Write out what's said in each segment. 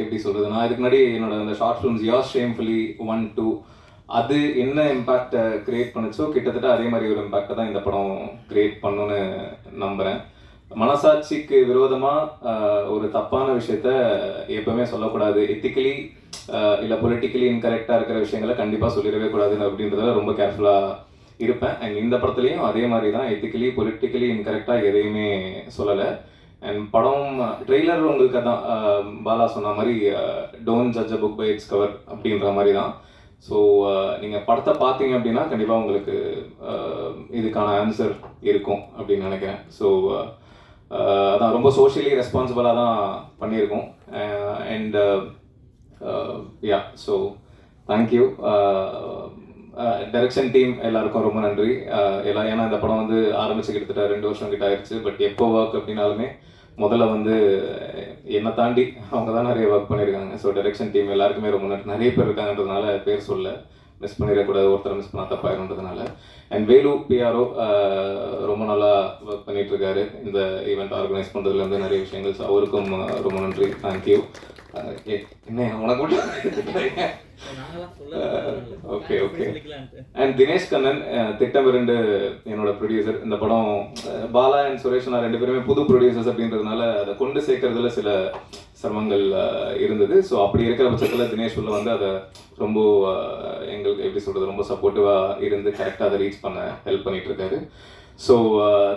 எப்படி சொல்றது நான் இதுக்கு முன்னாடி என்னோட அந்த ஷார்ட் ஃபிலிம்ஸ் யார் ஷேம்ஃபுல்லி ஒன் டூ அது என்ன இம்பேக்டை கிரியேட் பண்ணுச்சோ கிட்டத்தட்ட அதே மாதிரி ஒரு இம்பேக்டை தான் இந்த படம் கிரியேட் பண்ணுன்னு நம்புகிறேன் மனசாட்சிக்கு விரோதமாக ஒரு தப்பான விஷயத்த எப்பவுமே சொல்லக்கூடாது. எத்திக்கலி இல்லை பொலிட்டிக்கலி இன்கரெக்டாக இருக்கிற விஷயங்களை கண்டிப்பாக சொல்லிடவே கூடாதுன்னு அப்படின்றதுல ரொம்ப கேர்ஃபுல்லாக இருப்பேன். அண்ட் இந்த படத்துலையும் அதே மாதிரி தான். எத்திக்கலி பொலிட்டிக்கலி இன்கரெக்டாக எதையுமே சொல்லலை. அண்ட் படம் ட்ரெய்லர் உங்களுக்கு அதான் பாலா சொன்ன மாதிரி don't judge a book by its cover அப்படின்ற மாதிரி தான். ஸோ நீங்கள் படத்தை பார்த்தீங்க அப்படின்னா கண்டிப்பாக உங்களுக்கு இதுக்கான ஆன்சர் இருக்கும் அப்படின்னு நினைக்கிறேன். ஸோ அதான் ரொம்ப சோஷியலி ரெஸ்பான்சிபிளாக தான் பண்ணியிருக்கோம். And yeah so thank you direction team எல்லாருக்கும் ரொம்ப நன்றி. எல்லா எல்லாம் ஏன்னா இந்த படம் வந்து ஆரம்பிச்சு கிட்டத்தட்ட ரெண்டு வருஷம் கிட்ட ஆயிடுச்சு பட் எப்போ ஒர்க் அப்படின்னாலுமே முதல்ல வந்து என்னை தாண்டி அவங்க தான் நிறைய ஒர்க் பண்ணியிருக்காங்க. ஸோ டைரக்ஷன் டீம் எல்லாருக்குமே ரொம்ப நன்றி. நிறைய பேர் இருக்காங்கன்றதுனால பேர் சொல்ல மிஸ் பண்ணிடக்கூடாது. ஒருத்தர் மிஸ் பண்ணால் தப்பாயிருன்றதுனால அண்ட் வேலு பிஆர்ஓ ரொம்ப நல்லா ஒர்க் பண்ணிட்டு இருக்காரு. இந்த ஈவெண்ட் ஆர்கனைஸ் பண்ணுறதுலேருந்து நிறைய விஷயங்கள். ஸோ அவருக்கும் ரொம்ப நன்றி. Thank you okay. Okay and Dinesh Kannan திட்டம் இரண்டு என்னோட ப்ரொடியூசர் இந்த படம் பாலா அண்ட் சுரேஷ் நான் ரெண்டு பேருமே புது ப்ரொடியூசர்ஸ் அப்படின்றதுனால அதை கொண்டு சேர்க்கறதுல சில சிரமங்கள் இருந்தது. ஸோ அப்படி இருக்கிற பட்சத்தில் தினேஷ் உள்ள வந்து அதை ரொம்ப எங்களுக்கு எப்படி சொல்கிறது ரொம்ப சப்போர்ட்டிவாக இருந்து கரெக்டாக அதை ரீச் பண்ண ஹெல்ப் பண்ணிட்டு இருக்காரு. ஸோ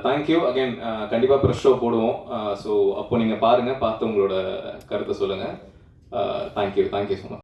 தேங்க்யூ அகைன் கண்டிப்பாக ப்ரெஷ் ஷோ போடுவோம். ஸோ அப்போ நீங்கள் பாருங்கள் பார்த்து உங்களோட கருத்தை சொல்லுங்கள் தேங்க்யூ தேங்க்யூ ஸோ மச்